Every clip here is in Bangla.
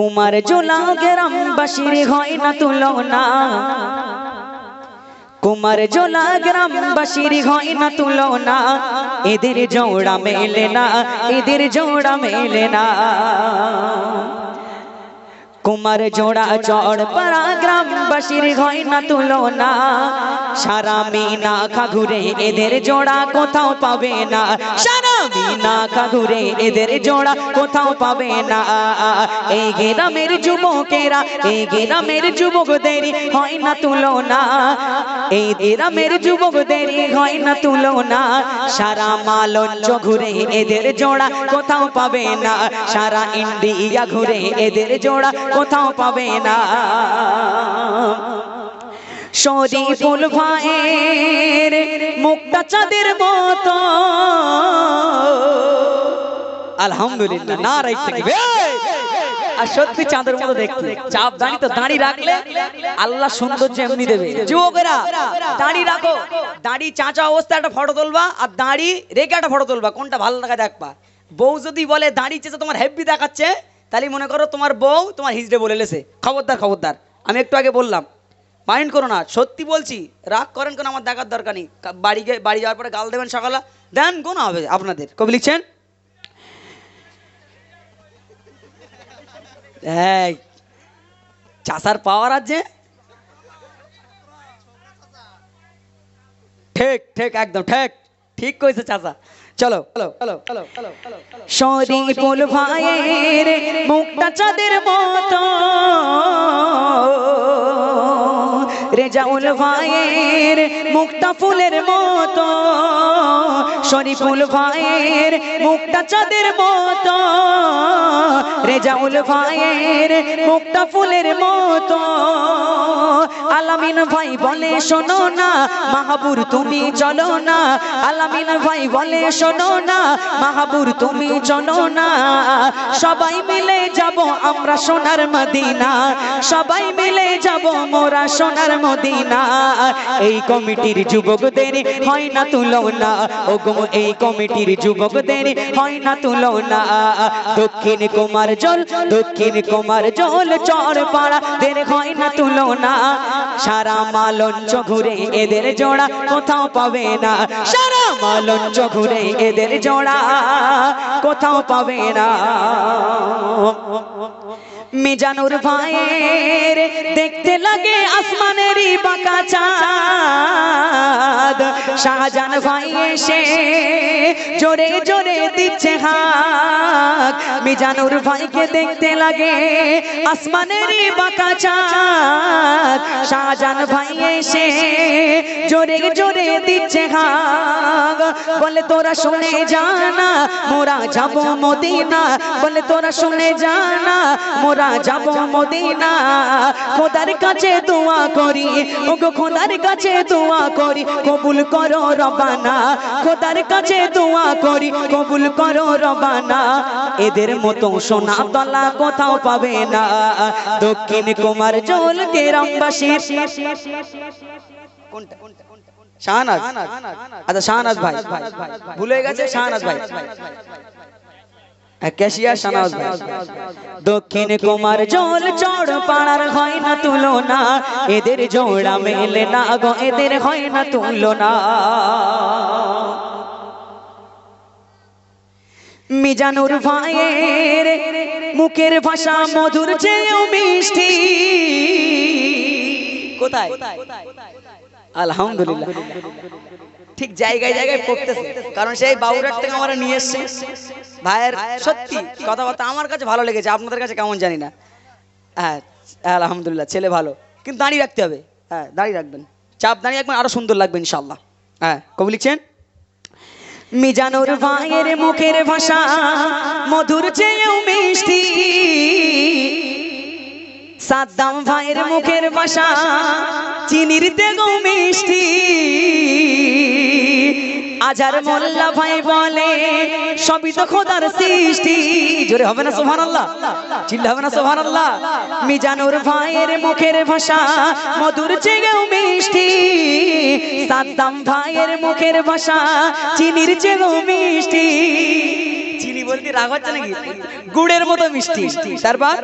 কুমার জোলা গ্রামবাসীর হয় না তুলনা। কুমার জোলা গ্রামবাসীর হয় না তুলনা। এদের জোড়া মেলে না এদের জোড়া মেলে না। কুমার জোড়া চড় পাড়া গ্রামবাসীর হয় না তুলনা। সারা মিনা খাঘুরে এদের জোড়া কোথাও পাবে না। সারা মিনা খাঘুরে এদের জোড়া কোথাও পাবে না। এই গ্রামের যুবকেরা, এই গ্রামের যুবকদের হয় না তুলনা। এই গ্রামের যুবকদের হয় না তুলনা। সারা মালঞ্চ ঘুরে এদের জোড়া কোথাও পাবে না। সারা ইন্ডিয়া ঘুরে এদের জোড়া কোথাও পাবে না। শরীফুল ভাইয়ের মুক্তা চাঁদের মতো। আলহামদুলিল্লাহ না আর সত্যি চাঁদের মতো দেখতে। চাপ দাঁড়ি তো দাঁড়ি রাখলে আল্লাহ সৌন্দর্য এমনি দেবে। যুবকেরা দাঁড়ি রাখো। দাঁড়ি চাঁচা অবস্থা একটা ফটো তুলবা আর দাঁড়ি রেখে একটা ফটো তুলবা। কোনটা ভালো লাগা দেখবা। বউ যদি বলে দাঁড়ি চেয়েছে তোমার হেভি দেখাচ্ছে তাহলে মনে করো তোমার বউ তোমার হিজড়ে বলে লেছে। খবরদার খবরদার। আমি একটু আগে বললাম মাইন্ড করো না, সত্যি বলছি, রাগ করেন কেন আমার দেখার দরকার নেই? বাড়ি গিয়ে বাড়ি যাওয়ার পরে গাল দেবেন সকালে, দেন কোন হবে আপনাদের। কবি লিখছেন? চাষার পাওয়ার আছে? ঠিক ঠিক, একদম ঠিক। ঠিক কইছে চাচা। চলো চলো চলো চলো চলো চলো শরীফুল ভাইয়ের মুক্তা চাঁদের মতো রেজাউল ভাইয়ের মুক্তা ফুলের মতো, শরীফুল ভাইয়ের মুক্তা চাঁদের মতো, রেজাউল ভাইয়ের মুক্তা ফুলের মতো। আলামিন ভাই বলে, শোনো না, মাহাবুর তুমি চলো না। আলামিন ভাই বলে, শোনো না, মাহাবুর তুমি চলো না। সবাই মিলে যাব আমরা সোনার মদিনা। সবাই মিলে যাব মোরা সোনার মদিনা, এই কমিটির যুবকদের হয় না তুলনা। ও গো এই কমিটির যুবকদের হয় না তুলনা। দক্ষিণ কুমার জল, দক্ষিণ কুমার জল চর পাড়া দের হয় না তুলনা। সারা মালঞ্চ ঘুরে এদের জোড়া কোথাও পাবে না। সারা মালঞ্চ ঘুরে এদের জোড়া কোথাও পাবে না। মিজানুর ভাইয়ের দেখতে লাগে আসমানেরই বাঁকা চাঁদ। শাহজান ভাই এসে জোরে জোরে দিচ্ছে হাত। মিজানুর ভাইকে দেখতে লাগে আসমানেরই বাঁকা চাঁদ। শাহজান ভাই এসে জোরে জোরে দিচ্ছে হাত। বলে, তোরা শুনে জানা মোরা যাব মদিনা। বলে, তোরা শুনে জানা মোরা যাব মদিনা। খোদার কাছে দোয়া করি, ওগো খোদার কাছে দোয়া করি, কবুল করো রবানা, খোদার কাছে দোয়া করি, কবুল করো রবানা। এদের মতো সোনা তলা কোথাও পাবে না। দক্ষিণ কুমার জল কেরামবাসীর কোনটা? শাহনাজ? আচ্ছা শাহনাজ ভাই। ভুলে গেছে শাহনাজ ভাই। ক্যাশিয়ার শাহনাজ ভাই দক্ষিণ কুমার জল চড় পাড়ার হয় না তুলনা। এদের জোড়া মেলে না গো, এদের হয় না তুলনা। মিজানুর ভাইয়ের মুখের ভাষা মধুর চেয়েও মিষ্টি। কোথায়? আলহামদুলিল্লাহ। ঠিক জায়গায় জায়গায় পড়তেছে, কারণ সেই বাবুরাট থেকে আমরা নিয়ে এসছে। ভাইয়ের সত্যি কথাবার্তা আমার কাছে ভালো লেগেছে আপনাদের কাছে কেমন জানি না। হ্যাঁ আলহামদুলিল্লাহ ছেলে ভালো। কিন্তু দাঁড়িয়ে রাখতে হবে। হ্যাঁ দাঁড়িয়ে রাখবেন। চাপ দাঁড়িয়ে রাখবেন আরও সুন্দর লাগবে ইনশাল্লাহ হ্যাঁ কবি লিখছেন? মিজানুর ভাইয়ের মুখের ভাষা মধুর চেয়েও মিষ্টি। সাদ্দাম ভাইয়ের মুখের ভাষা চিনির তেগো মিষ্টি। আজার মোল্লা ভাই বলে, সবই তো খোদার সৃষ্টি। জোরে হবে না সুবহানাল্লাহ? চিল্লা হবে না সুবহানাল্লাহ? মিজানুর ভাইয়ের মুখের ভাষা মধুর চেয়েও মিষ্টি। সাদ্দাম ভাইয়ের মুখের ভাষা চিনির চেয়েও মিষ্টি। বলতে রাগ হচ্ছে নাকি? গুড়ের মতো মিষ্টি। তারপর?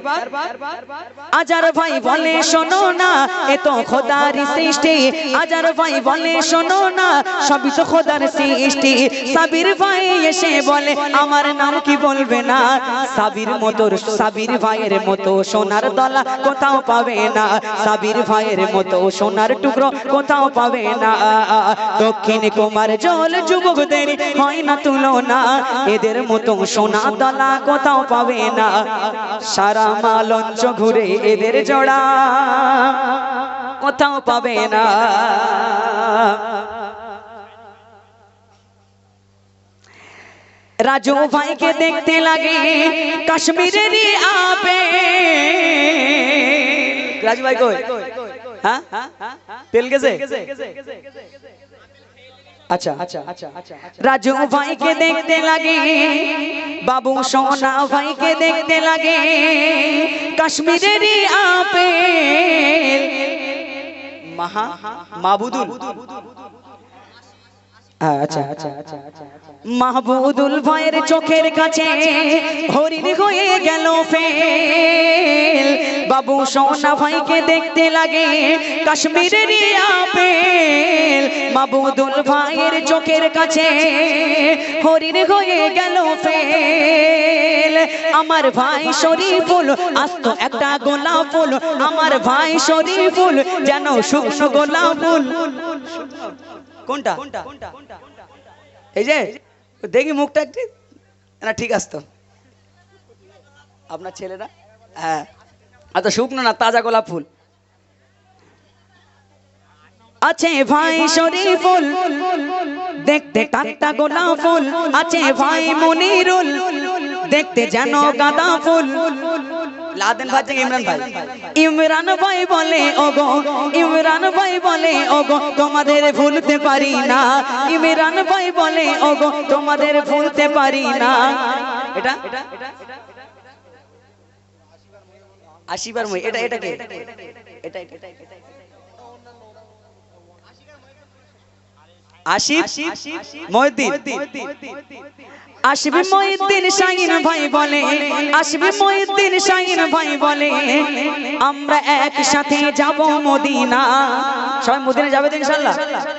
আজার ভাই বলে, শোনো না, এ তো খোদার সৃষ্টি। আজার ভাই বলে, শোনো না, সবই তো খোদার সৃষ্টি। সাবির ভাই এসে বলে, আমার নাম কি বলবে না? সাবির মতো, সাবির ভাইয়ের মতো সোনার দলা কোথাও পাবে না। সাবির ভাইয়ের মতো সোনার টুকরো কোথাও পাবে না। দক্ষিণ কুমার জল যুবকদের হয় না তুলনা। এদের মতো সোনা দলা কোথাও পাবে না। সারা মালঞ্চ ঘুরে এদের জোড়া কোথাও পাবে না। রাজু ভাইকে দেখতে লাগে কাশ্মীরেরই আপে রাজু ভাই কই? হ্যাঁ? তেল গেছে? আচ্ছা আচ্ছা আচ্ছা আচ্ছা রাজু ভাইকে দেখতে লাগে বাবু সোনা ভাইকে দেখতে লাগে কাশ্মীরেরই আপেল। মাহা মাবুদুল আচ্ছা আচ্ছা আচ্ছা মাহবুদুল ভাইয়ের চোখের কাছে হরিণ হয়ে গেল ফেল। বাবু সোনা ভাইকে দেখতে লাগে কাশ্মীরের মাহবুদুল ভাইয়ের চোখের কাছে হরিণ হয়ে গেল ফেল। আমার ভাই শরীফুল, আস্ত একটা গোলাপ ফুল আমার ভাই শরীফুল, যেন শুকনো গোলাপ ফুল কোনটা? এই যে দেখি মুখটা একটু। না ঠিক আসতো আপনার ছেলেরা হ্যাঁ। আচ্ছা শুকনো না তাজা গোলাপ ফুল। আছে ভাই শরীফুল দেখতে কাঁটা গোলাপ ফুল। আছে ভাই মনিরুল। দেখতে যেন গাঁদা ফুল। লাদেন ভাই থেকে ইমরান ভাই। ইমরান ভাই বলে ওগো ইমরান ভাই বলে ওগো তোমাদের ভুলতে পারি না। ইমরান ভাই বলে ওগো তোমাদের ভুলতে পারি না। এটা? আশিবার মই এটা এটা কে? এটা এটা আশিফ মহিউদ্দিন। আসবে মহিউদ্দিন শাহিন ভাই বলে আসবে মহিউদ্দিন শাহিন ভাই বলে, আমরা একসাথে যাব মদিনা। সবাই মদিনা যাবে তো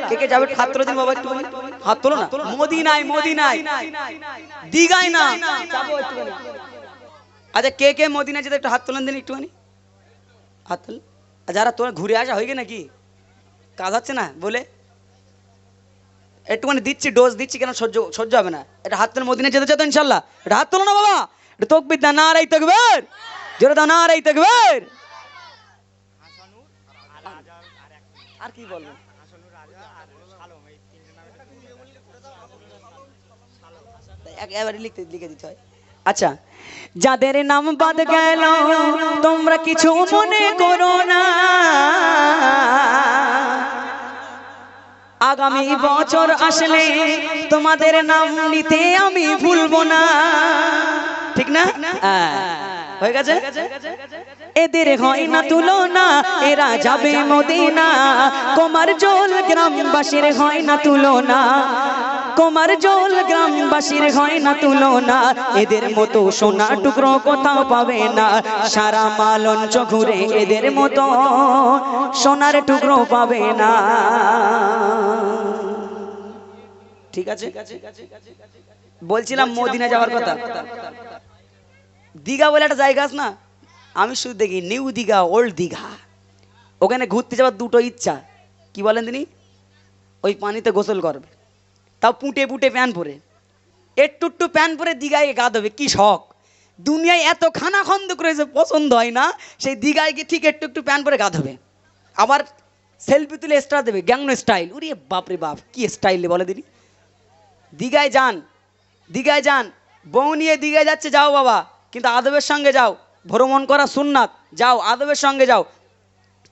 কে কে যাবে? তুলে দিন বাবা একটু হাত তোলো না? মদিনায় মদিনায়। দিঘায় না। যাব। আচ্ছা কে কে মদিনা যেতে একটু হাত তোলেন দিন একটুখানি। হাত তোল। আর যারা তোর ঘুরে আসা হয়ে গে নাকি? কাজ হচ্ছে না? বলে। একটুখানি দিচ্ছি ডোজ দিচ্ছি কেন সহ্য সহ্য হবে না। এটা হাত তোলে মদিনা যেতে চাতো ইনশাল্লাহ এটা হাত তোলো না বাবা। এটা তকবির দা না রাই তকবের। জোরে দা না রাই তকবের। আর কি বলব? আচ্ছা যাদের নাম বাদ গেল, তোমরা কিছু মনে করো না। আগামী বছর আসলে তোমাদের নাম নিতে আমি ভুলবো না। ঠিক না? হ্যাঁ। হয়ে গেছে? এদের হয় না তুলনা এরা যাবে মদিনা। তোমার জল গ্রামবাসীর হয় না তুলনা। কুমার জল গ্রামবাসীর হয় না তুলনা। এদের মতো সোনা টুকরো কোথাও পাবে না। সারা মালঞ্চ ঘুরে এদের মতো সোনার টুকরো পাবে না। ঠিক আছে? বলছিলাম মদিনা যাওয়ার কথা। দীঘা বলে একটা জায়গা আছে না? আমি শুধু দেখি নিউ দীঘা, ওল্ড দীঘা। ওখানে ঘুরতে যাওয়ার দুটো ইচ্ছা। কি বলেন তিনি? ওই পানিতে গোসল করবে। তাও পুঁটে পুঁটে প্যান পরে একটু একটু প্যান পরে দীঘায় গা দেবে কি শখ? দুনিয়ায় এত খানা খন্দ করেছে পছন্দ হয় না, সেই দীঘায় গিয়ে ঠিক একটু একটু প্যান পরে গা দেবে আবার সেলফি তুলে স্টার দেবে, গ্যাংনো স্টাইল উরে বাপরে বাপ, কি স্টাইল বলে দিনি দীঘায় যান দীঘায় যান। বউ নিয়ে দীঘায় যাচ্ছে, যাও বাবা। কিন্তু আদবের সঙ্গে যাও। ভ্রমণ করা সুন্নাত, যাও, আদবের সঙ্গে যাও।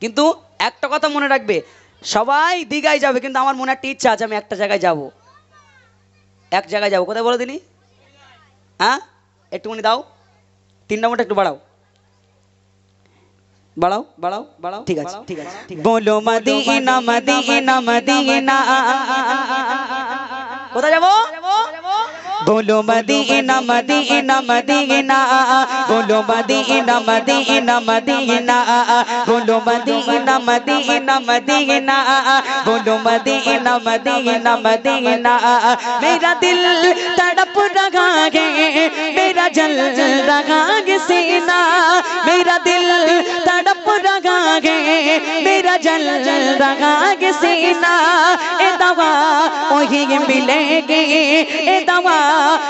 কিন্তু একটা কথা মনে রাখবে, সবাই দীঘায় যাবে, কিন্তু আমার মনে একটা ইচ্ছা আছে, আমি একটা জায়গায় যাব। এক জায়গায় যাব। কোথায় বলো দিলি? হ্যাঁ? একটুখানি দাও। তিন নম্বরটা একটু বাড়াও। বাড়াও বাড়াও বাড়াও। ঠিক আছে ঠিক আছে বলো মদিনা মদিনা মদিনা কোথায় যাব? बोलो मदीना मदीना मदीना बोलो मदीना मदीना मदीना बोलो मदीना मदीना मदीना बोलो मदीना मदीना मदीना मेरा दिल तड़प रहा है मेरा जल रहा है सीना मेरा दिल तड़प रहा है मेरा जल जल रहा है सीना। ए दवा, वही मिलेगे। ए दवा,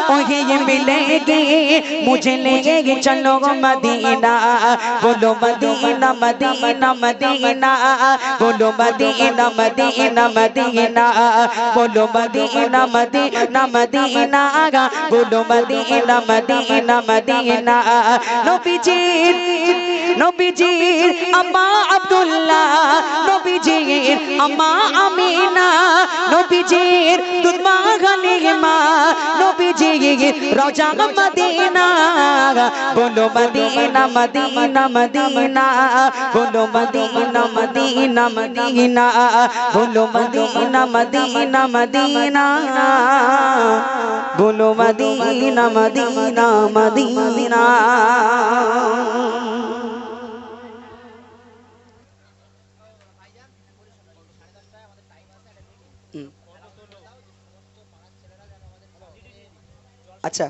वही मिलेगे। मुझे लेगे चलो मदीना। बोलो मदीना मदीना मदीना। बोलो मदीना मदीना मदीना। बोलो मदीना मदीना मदीना। गा बोलो मदीना मदीना मदीना। नो पीछे। নবীজির আম্মা আব্দুল্লাহ, নবীজির আম্মা আমিনা, নবীজির দুধমা গালিমা নবীজির রোজা মদিনা, বলো মদিনা মদিনা মদিনা, বলো মদিনা মদিনা মদিনা, বলো মদিনা মদিনা মদিনা, বলো মদিনা মদিনা মদিনা। আচ্ছা।